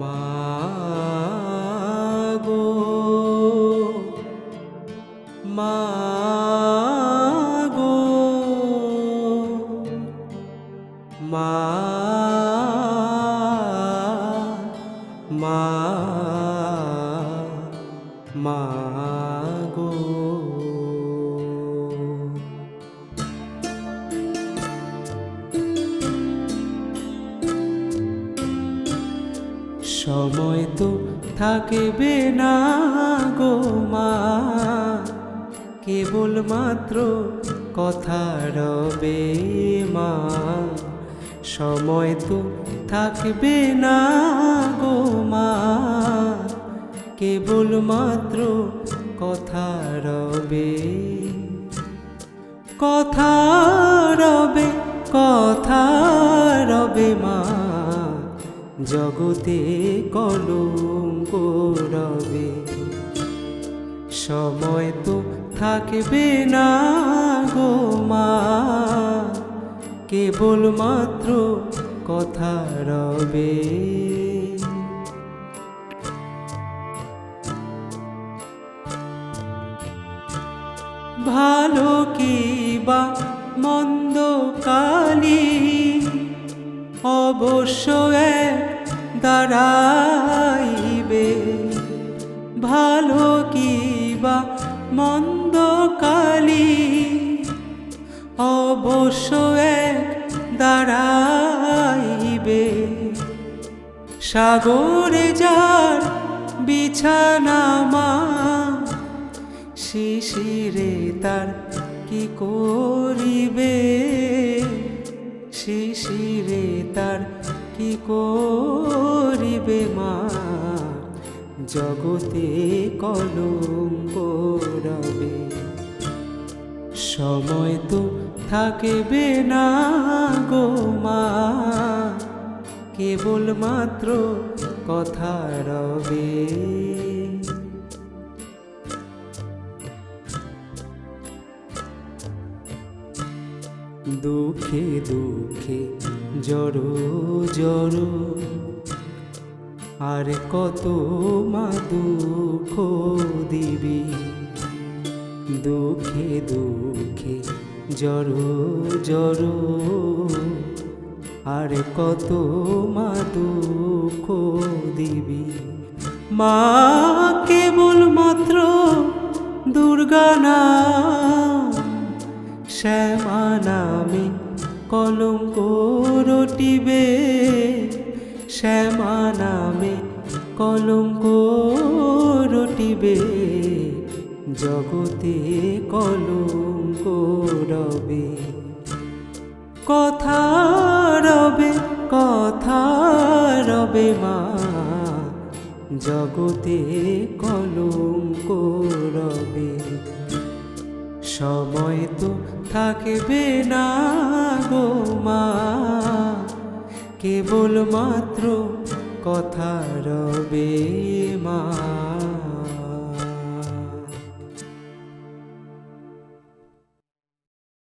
মা গো মা মা মা সময় তো থাকবে না গো মা। কেবল মাত্র কথা রবে মা। সময় তো থাকবে না গো মা। কেবল মাত্র কথা রবে। কথা রবে কথা রবে মা। জগতে কলঙ্ক রবে। সময় তো থাকবে না গো মা কেবল মাত্র কথা রবে। ভালো কি বা মন্দ কালী অবশ্য দাঁড়াইবে। ভালো কি বা মন্দ কালী অবশ্য দাঁড়াইবে। সাগরে যার বিছানা মা, শিশিরে তার কি করিবে? শিশিরে তার? কি করিবে মা? জগতে কলঙ্ক রবে সময় তো থাকবে না গো মা। কেবল মাত্র কথা রবে। দুঃখে দুঃখে জড়ো জড়ো। আর কত মা দুঃখ দিবি? দুঃখে দুঃখে জড়ো জড়ো। আর কত মা দুঃখ দিবি? মা কেবল মাত্র দুর্গা নাম শ্যামা নামে কলঙ্ক রটিবে। শ্যামা নামে কলঙ্ক রটিবে। জগতে কলঙ্ক রবে। কথা রবে কথা রবে মা। জগতে কলঙ্ক রবে। সময় তো থাকবে না গো মা। কেবল মাত্র কথা রবে মা।